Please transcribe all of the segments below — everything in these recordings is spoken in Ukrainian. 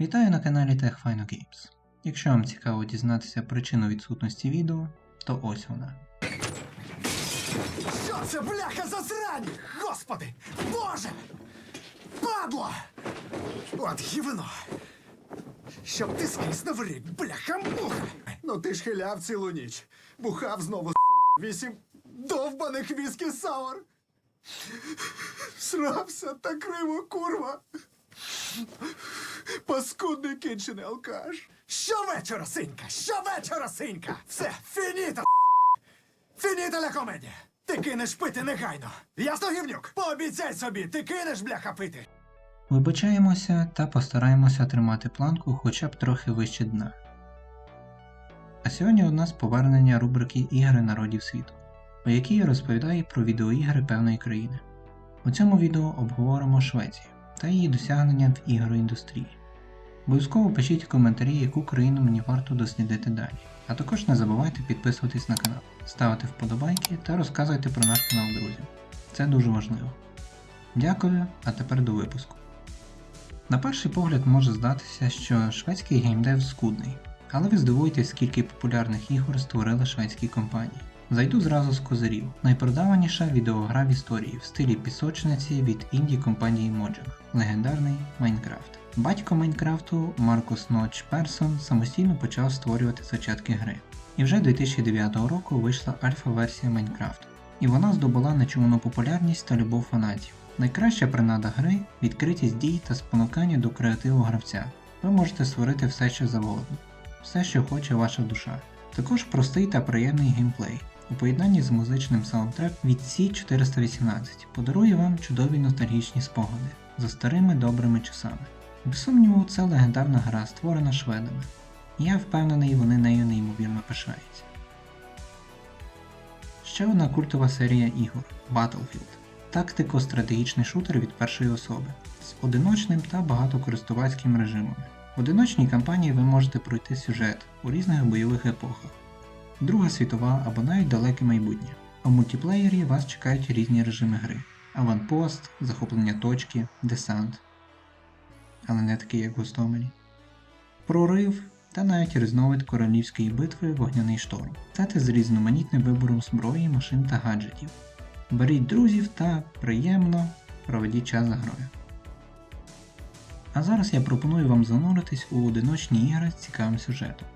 Вітаю на каналі TechFino Games. Якщо вам цікаво дізнатися причину відсутності відео, то ось вона. Що це, бляха, за срань? Господи! Боже! Падло! От гівно! Щоб ти скрізь наврик, бляха муха! Ну ти ж хиляв цілу ніч. Бухав знову, с***, вісім довбаних віскі саур. Срався та криво, курва. Паскудний кінчений алкаш. Щовечора, синька! Щовечора, синька! Все, фініто! Фініта ля комедія! Ти кинеш пити негайно! Ясно, гівнюк? Пообіцяй собі, ти кинеш бляха пити! Вибачаємося та постараємося тримати планку хоча б трохи вище дна. А сьогодні у нас повернення рубрики Ігри народів світу, у якій я розповідаю про відеоігри певної країни. У цьому відео обговоримо Швецію та її досягнення в ігроіндустрії. Обов'язково пишіть коментарі, яку країну мені варто дослідити далі. А також не забувайте підписуватись на канал, ставити вподобайки та розказуйте про наш канал друзям. Це дуже важливо. Дякую, а тепер до випуску. На перший погляд може здатися, що шведський геймдев скудний, але ви здивуєтесь, скільки популярних ігор створили шведські компанії. Зайду зразу з козирів. Найпродаваніша відеогра в історії в стилі пісочниці від інді компанії Mojang – легендарний Майнкрафт. Батько Майнкрафту Маркус Ноч Персон самостійно почав створювати зачатки гри. І вже 2009 року вийшла альфа-версія Майнкрафту. І вона здобула нечувану популярність та любов фанатів. Найкраща принада гри відкритість дій та спонукання до креативу гравця. Ви можете створити все, що завгодно, все, що хоче ваша душа. Також простий та приємний геймплей. У поєднанні з музичним саундтреком від C418 подарує вам чудові ностальгічні спогади за старими добрими часами. Без сумніву, це легендарна гра, створена шведами. І я впевнений, вони нею неймовірно пишаються. Ще одна культова серія ігор Battlefield. Тактико-стратегічний шутер від першої особи з одиночним та багатокористувацьким режимами. В одиночній кампанії ви можете пройти сюжет у різних бойових епохах, Друга світова або навіть далеке майбутнє. В мультиплеєрі вас чекають різні режими гри: аванпост, захоплення точки, десант, але не такий, як в Гостомелі, прорив та навіть різновид королівської битви Вогняний шторм. Стати з різноманітним вибором зброї, машин та гаджетів. Беріть друзів та приємно проведіть час за грою. А зараз я пропоную вам зануритись у одиночні ігри з цікавим сюжетом.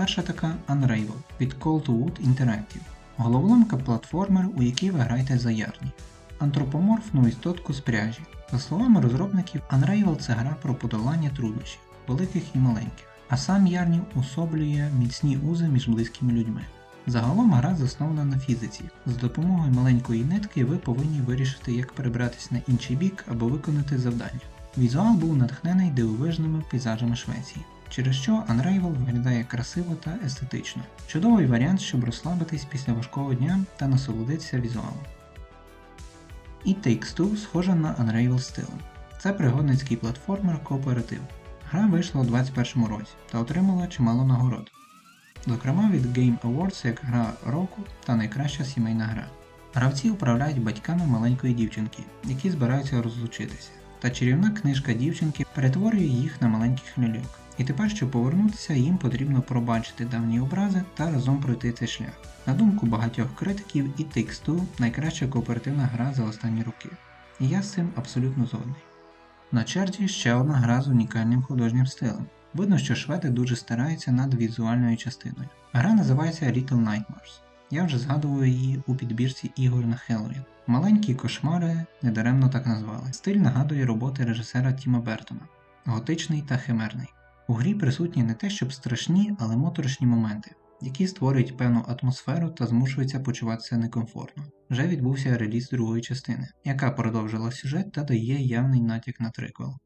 Перша така Unravel від Call to Wood Interactive. Головоломка платформер, у якій ви граєте за Ярні. Антропоморфну істотку з пряжі. За словами розробників, Unravel це гра про подолання труднощів, великих і маленьких, а сам Ярні особлює міцні узи між близькими людьми. Загалом гра заснована на фізиці. За допомогою маленької нитки ви повинні вирішити, як перебратися на інший бік або виконати завдання. Візуал був натхнений дивовижними пейзажами Швеції через що Unravel виглядає красиво та естетично. Чудовий варіант, щоб розслабитись після важкого дня та насолодитися візуалом. І Takes Two схожа на Unravel стилем. Це пригодницький платформер кооператив. Гра вийшла у 2021 році та отримала чимало нагород. Зокрема від Game Awards як гра року та найкраща сімейна гра. Гравці управляють батьками маленької дівчинки, які збираються розлучитися. Та чарівна книжка дівчинки перетворює їх на маленьких ляльок. І тепер, щоб повернутися, їм потрібно пробачити давні образи та разом пройти цей шлях. На думку багатьох критиків, і Two найкраща кооперативна гра за останні роки. І я з цим абсолютно згодний. На черзі ще одна гра з унікальним художнім стилем. Видно, що шведи дуже стараються над візуальною частиною. Гра називається Little Nightmares. Я вже згадував її у підбірці ігор на Halloween. Маленькі кошмари недаремно так назвали. Стиль нагадує роботи режисера Тіма Бертона, готичний та химерний. У грі присутні не те, щоб страшні, але моторошні моменти, які створюють певну атмосферу та змушуються почуватися некомфортно. Вже відбувся реліз другої частини, яка продовжила сюжет та дає явний натяк на триквел.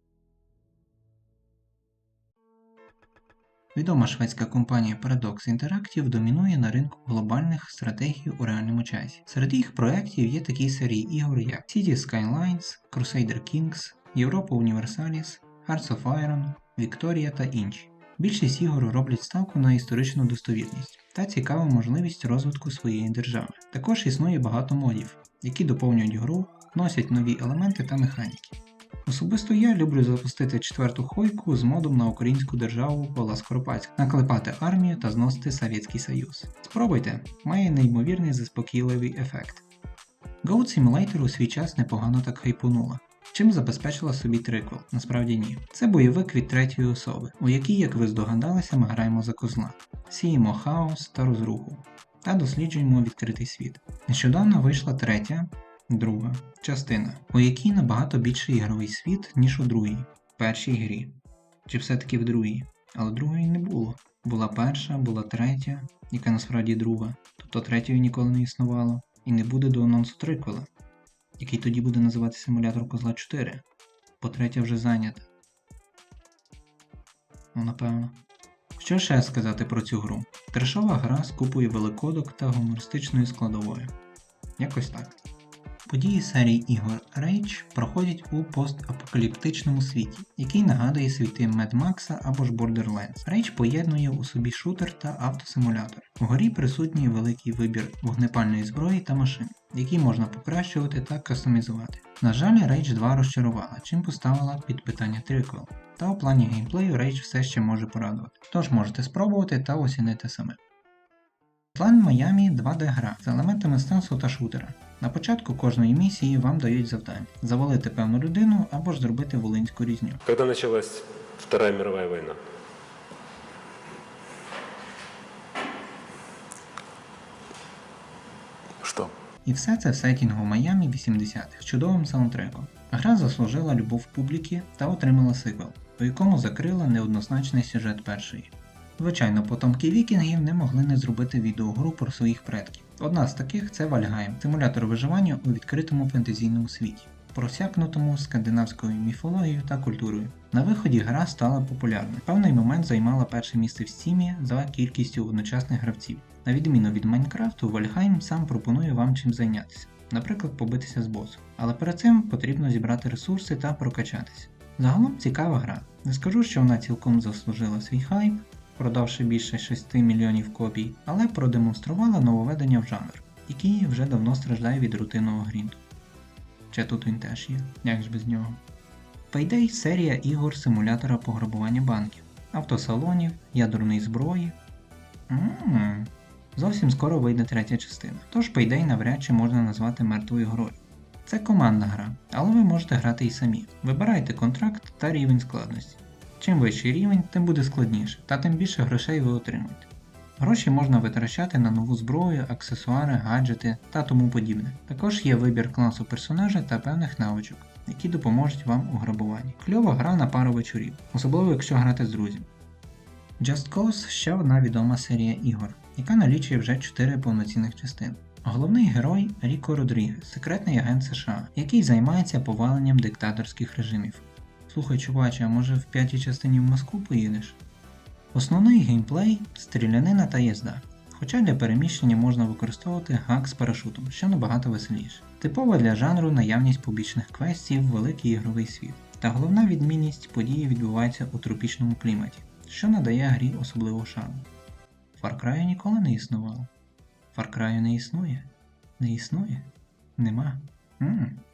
Відома шведська компанія Paradox Interactive домінує на ринку глобальних стратегій у реальному часі. Серед їх проєктів є такі серії ігор, як City Skylines, Crusader Kings, Europa Universalis, Hearts of Iron, Вікторія та інші. Більшість ігор роблять ставку на історичну достовірність та цікаву можливість розвитку своєї держави. Також існує багато модів, які доповнюють гру, носять нові елементи та механіки. Особисто я люблю запустити четверту хойку з модом на українську державу Павла Скоропадська, наклепати армію та зносити Совєтський Союз. Спробуйте, має неймовірний заспокійливий ефект. Goat Simulator у свій час непогано так хайпунула. Чим забезпечила собі триквел? Насправді ні. Це бойовик від третьої особи, у якій, як ви здогадалися, ми граємо за козла, сіємо хаос та розруху та досліджуємо відкритий світ. Нещодавно вийшла третя, друга частина, у якій набагато більший ігровий світ, ніж у другій, першій грі. Чи все-таки в другій? Але другої не було. Була перша, була третя, яка насправді друга, тобто третьої ніколи не існувало, і не буде до анонсу триквела, який тоді буде називати симулятор Козла 4, бо третя вже зайнята. Ну, напевно. Що ще сказати про цю гру? Трешова гра з купою великодок та гумористичною складовою. Якось так. Події серії ігор Rage проходять у постапокаліптичному світі, який нагадує світи Mad Max або ж Borderlands. Rage поєднує у собі шутер та автосимулятор. У горі присутній великий вибір вогнепальної зброї та машин, які можна покращувати та кастомізувати. На жаль, Rage 2 розчарувала, чим поставила під питання триквел. Та у плані геймплею Rage все ще може порадувати. Тож можете спробувати та оцінити саме. План Майамі 2D гра з елементами стенсу та шутера. На початку кожної місії вам дають завдання завалити певну людину або ж зробити волинську різню. Когда началась Вторая мировая война? Что? І все це в сетінгу Майамі 80-х з чудовим саундтреком. Гра заслужила любов публіки та отримала сиквел, у якому закрила неоднозначний сюжет першої. Звичайно, потомки вікінгів не могли не зробити відеогру про своїх предків. Одна з таких це Вальгайм, симулятор виживання у відкритому фентезійному світі, просякнутому скандинавською міфологією та культурою. На виході гра стала популярною. Певний момент займала перше місце в стімі за кількістю одночасних гравців. На відміну від Майнкрафту, Вальгайм сам пропонує вам чим зайнятися, наприклад, побитися з босом. Але перед цим потрібно зібрати ресурси та прокачатися. Загалом цікава гра. Не скажу, що вона цілком заслужила свій хайп, продавши більше 6 мільйонів копій, але продемонструвала нововведення в жанр, який вже давно страждає від рутинного грінду. Чи тут він теж є, як ж без нього. Payday – серія ігор симулятора пограбування банків, автосалонів, ядерної зброї. Ммм. Зовсім скоро вийде третя частина, тож Payday навряд чи можна назвати мертвою грою. Це командна гра, але ви можете грати і самі. Вибирайте контракт та рівень складності. Чим вищий рівень, тим буде складніше, та тим більше грошей ви отримуєте. Гроші можна витрачати на нову зброю, аксесуари, гаджети та тому подібне. Також є вибір класу персонажа та певних навичок, які допоможуть вам у грабуванні. Кльова гра на пару вечорів, особливо якщо грати з друзями. Just Cause ще одна відома серія ігор, яка налічує вже 4 повноцінних частин. Головний герой Ріко Родрігес, секретний агент США, який займається поваленням диктаторських режимів. Слухай, чуваче, а може в п'ятій частині в Москву поїдеш? Основний геймплей стрілянина та їзда. Хоча для переміщення можна використовувати гак з парашутом, що набагато веселіше. Типова для жанру наявність побічних квестів, великий ігровий світ. Та головна відмінність події відбуваються у тропічному кліматі, що надає грі особливого шарму. Far Cry ніколи не існувало. Far Cry не існує? Не існує? Нема. м В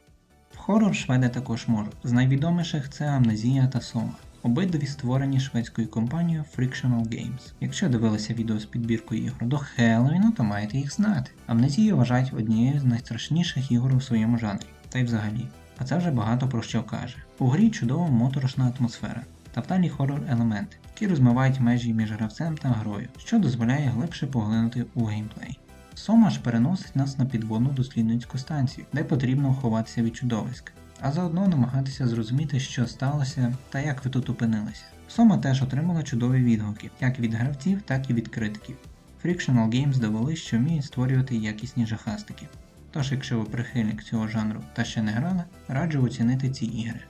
хорор шведи також можуть. З найвідоміших це Амнезія та Сома. Обидві створені шведською компанією Frictional Games. Якщо дивилися відео з підбіркою ігор до Хеллоуіну, то маєте їх знати. Амнезію вважають однією з найстрашніших ігор у своєму жанрі, та й взагалі. А це вже багато про що каже. У грі чудова моторошна атмосфера та вдалі хорор елементи, які розмивають межі між гравцем та грою, що дозволяє глибше поглинути у геймплей. Сома ж переносить нас на підводну дослідницьку станцію, де потрібно ховатися від чудовиськ, а заодно намагатися зрозуміти, що сталося та як ви тут опинилися. Сома теж отримала чудові відгуки, як від гравців, так і від критиків. Frictional Games довели, що вміють створювати якісні жахастики. Тож, якщо ви прихильник цього жанру та ще не грали, раджу оцінити ці ігри.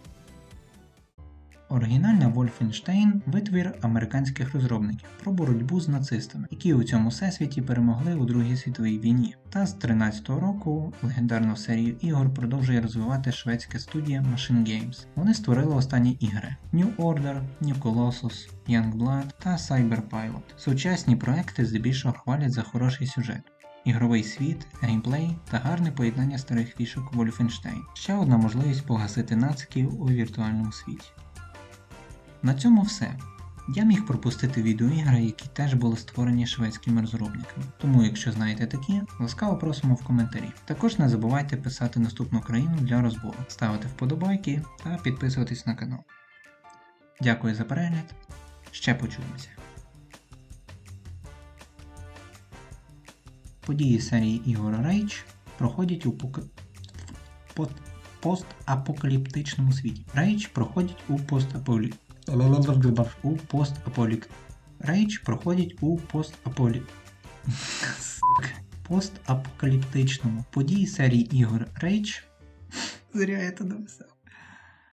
Оригінальна Wolfenstein – витвір американських розробників про боротьбу з нацистами, які у цьому всесвіті перемогли у Другій світовій війні. Та з 13-го року легендарну серію ігор продовжує розвивати шведська студія Machine Games. Вони створили останні ігри: New Order, New Colossus, Youngblood та Cyberpilot. Сучасні проекти здебільшого хвалять за хороший сюжет. ігровий світ, геймплей та гарне поєднання старих фішок Wolfenstein. Ще одна можливість погасити нациків у віртуальному світі. На цьому все. Я міг пропустити відеоігри, які теж були створені шведськими розробниками. Тому, якщо знаєте такі, ласкаво просимо в коментарі. Також не забувайте писати наступну країну для розбору, ставити вподобайки та підписуватись на канал. Дякую за перегляд. Ще почуємося. Події серії ігор Rage проходять у пока... в постапокаліптичному світі. Rage проходять у постаполі... у постаполік... Рейдж проходять у постаполі... Постапокаліптичному. Події серії ігор Рейдж. Зря я це написав.